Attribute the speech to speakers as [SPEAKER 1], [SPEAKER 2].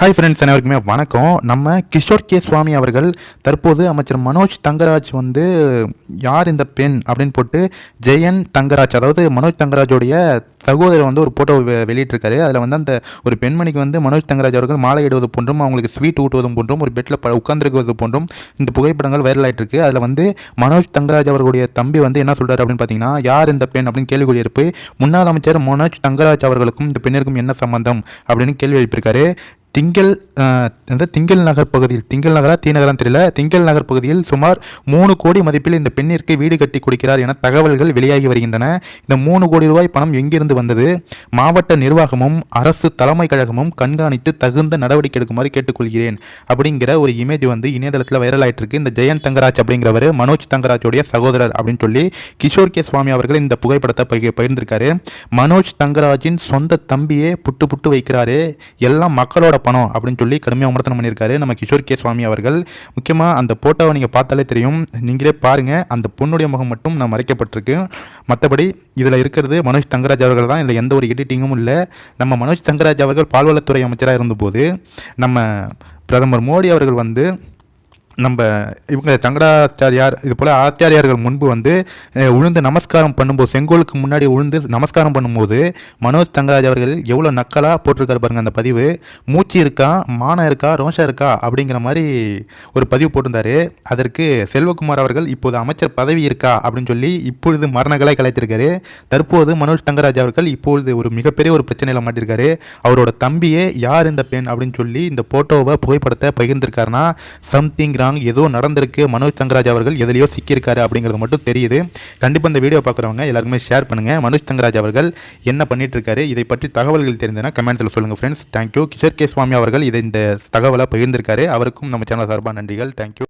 [SPEAKER 1] Hi friends அனைவருக்குமே வணக்கம். நம்ம கிஷோர் கே சுவாமி அவர்கள் தற்போது அமைச்சர் மனோஜ் தங்கராஜ் வந்து யார் இந்த பெண் அப்படின்னு போட்டு ஜெயன் தங்கராஜ் அதாவது மனோஜ் தங்கராஜோடைய சகோதரர் வந்து ஒரு ஃபோட்டோ வெளியிட்டிருக்காரு. அதில் வந்து அந்த ஒரு பெண்மணிக்கு வந்து மனோஜ் தங்கராஜ் அவர்கள் மாலை இடுவது போன்றும் அவங்களுக்கு ஸ்வீட் ஊட்டுவதும் போன்றும் ஒரு பெட்டில் ப உட்காந்துருக்குவது போன்றும் இந்த புகைப்படங்கள் வைரல் ஆகிட்டு அதில் வந்து மனோஜ் தங்கராஜ் அவர்களுடைய தம்பி வந்து என்ன சொல்கிறார் அப்படின்னு பார்த்தீங்கன்னா யார் இந்த பெண் அப்படின்னு கேள்வி இருப்பு முன்னாள் அமைச்சர் மனோஜ் தங்கராஜ் அவர்களுக்கும் இந்த பெண்ணிற்கும் என்ன சம்பந்தம் அப்படின்னு கேள்வி எழுப்பியிருக்காரு திங்கள் அந்த திங்கள் நகர் பகுதியில் திங்கள் நகரா தி நகரம் தெரியல திங்கள் நகர் பகுதியில் சுமார் மூணு கோடி மதிப்பில் இந்த பெண்ணிற்கு வீடு கட்டி கொடுக்கிறார் என தகவல்கள் வெளியாகி வருகின்றன. இந்த மூணு கோடி ரூபாய் பணம் எங்கிருந்து வந்தது? மாவட்ட நிர்வாகமும் அரசு தலைமை கழகமும் கண்காணித்து தகுந்த நடவடிக்கை எடுக்குமாறு கேட்டுக்கொள்கிறேன். அப்படிங்கிற ஒரு இமேஜ் வந்து இணையதளத்தில் வைரல் ஆயிட்டு இருக்கு இந்த ஜெயன் தங்கராஜ் அப்படிங்கிறவர் மனோஜ் தங்கராஜோடைய சகோதரர் அப்படின்னு சொல்லி கிஷோர் கே சுவாமி அவர்கள் இந்த புகைப்படத்தை பகிர் பகிர்ந்திருக்காரு. மனோஜ் தங்கராஜின் சொந்த தம்பியே புட்டு புட்டு வைக்கிறாரு. எல்லாம் மக்களோட பணம் அப்படின்னு சொல்லி கடுமையாக விமர்சனம் பண்ணியிருக்காரு நம்ம கிஷோர் கே சுவாமி அவர்கள். முக்கியமாக அந்த போட்டோவை நீங்கள் பார்த்தாலே தெரியும். நீங்களே பாருங்கள் அந்த பொண்ணுடைய முகம் மட்டும் நான் மறைக்கப்பட்டிருக்கு. மற்றபடி இதில் இருக்கிறது மனோஜ் தங்கராஜ் அவர்கள் தான். இதில் எந்த ஒரு எடிட்டிங்கும் இல்லை. நம்ம மனோஜ் தங்கராஜ் அவர்கள் பால்வளத்துறை அமைச்சராக இருந்தபோது நம்ம பிரதமர் மோடி அவர்கள் வந்து நம்ம இவங்க சங்கராச்சாரியார் இது போல் ஆச்சாரியார்கள் முன்பு வந்து உளுந்து உழுந்து நமஸ்காரம் பண்ணும்போது செங்கோலுக்கு முன்னாடி உழுந்து நமஸ்காரம் பண்ணும்போது மனோஜ் தங்கராஜ் அவர்கள் எவ்வளோ நக்கலாக போட்டிருக்காரு பாருங்க அந்த பதிவு. மூச்சு இருக்கா மானம் இருக்கா ரோஷம் இருக்கா அப்படிங்கிற மாதிரி ஒரு பதிவு போட்டிருந்தார். அதற்கு செல்வகுமார் அவர்கள் இப்போது அமைச்சர் பதவி இருக்கா அப்படின்னு சொல்லி இப்பொழுது மரணங்களை கலைத்திருக்காரு. தற்போது மனோஜ் தங்கராஜ் அவர்கள் இப்பொழுது ஒரு மிகப்பெரிய ஒரு பிரச்சனையில் மாட்டிருக்காரு. அவரோட தம்பியே யார் இந்த பெண் அப்படின்னு சொல்லி இந்த போட்டோவை புகைப்படத்தை பகிர்ந்திருக்காருன்னா சம்திங் ராங் ஏதோ நடந்திருக்கு. மனோஜ் தங்கராஜ் அவர்கள் எதுலையோ சிக்கியிருக்காரு அப்படிங்கிறது மட்டும் தெரியுது. கண்டிப்பாக இந்த வீடியோ பார்க்குறவங்க எல்லாருக்குமே ஷேர் பண்ணுங்கள் மனோஜ் தங்கராஜ் அவர்கள் என்ன பண்ணிட்டு இருக்காரு இதை பற்றி தகவல்கள் தெரிந்தனா கமெண்ட்ஸில் சொல்லுங்கள் friends thank you Kishore K Swamy அவர்கள் இதை இந்த தகவலை பகிர்ந்திருக்காரு. அவருக்கும் நம்ம சேனல் சார்பாக நன்றிகள். தேங்க்யூ